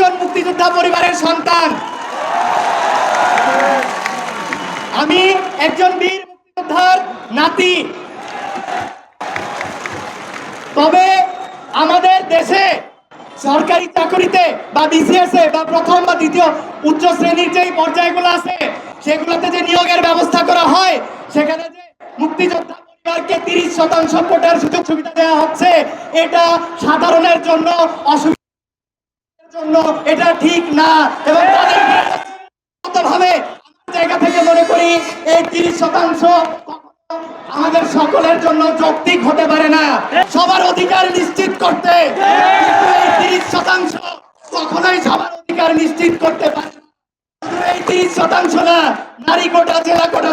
একজন মুক্তিযোদ্ধা পরিবারের সন্তান। আমি একজন বীর মুক্তিযোদ্ধার নাতি। তবে আমাদের দেশে সরকারি চাকরিতে বা বিসিএস বা প্রথম বা দ্বিতীয় উচ্চ শ্রেণির যে পর্যায়গুলো আছে, সেগুলোতে যে নিয়োগের ব্যবস্থা করা হয়, সেখানে যে মুক্তিযোদ্ধা পরিবারকে তিরিশ শতাংশ কোটার সুযোগ সুবিধা দেওয়া হচ্ছে, এটা সাধারণের জন্য অসুবিধার জন্য এটা ঠিক না। এবং জায়গা থেকে মনে করি এই তিরিশ শতাংশ আমাদের সকলের জন্য যৌক্তিক হতে পারে না। সবার অধিকার নিশ্চিত করতে তিরিশ শতাংশ কখনোই সবার অধিকার নিশ্চিত করতে পারে নারী কোটা কোটা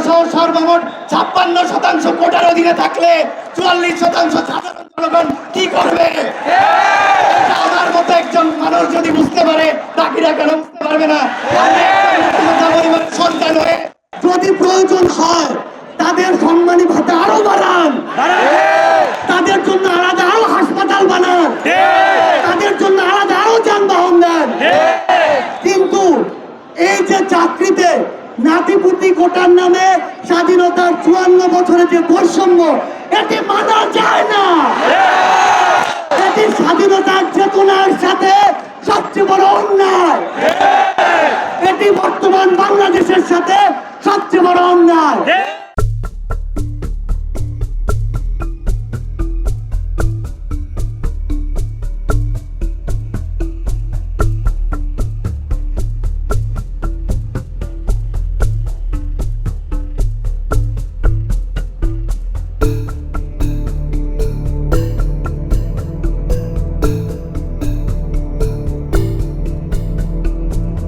ছাপ্পান্ন শতাংশ কোটার অধীনে থাকলে চুয়াল্লিশ শতাংশ সাধারণ জনগণ কি করবে এটা আমার মতো একজন মানুষ যদি বুঝতে পারে, বাকিরা কেন বুঝতে পারবে না? সন্তান হয়ে যদি প্রয়োজন হয়, তাদের সম্মানী ভাতা আরও বাড়ান। তাদের জন্য আলাদা আরও হাসপাতাল বানান। তাদের জন্য আলাদা আরও যানবাহন দেন। কিন্তু এই যে চাকরিতে নাতিপুতি কোটার নামে স্বাধীনতার চুয়ান্ন বছরে যে বৈষম্য, এটি মানা যায় না। এটি স্বাধীনতার চেতনার সাথে সবচেয়ে বড় অন্যায়। এটি বর্তমান বাংলাদেশের সাথে সবচেয়ে বড় অন্যায়।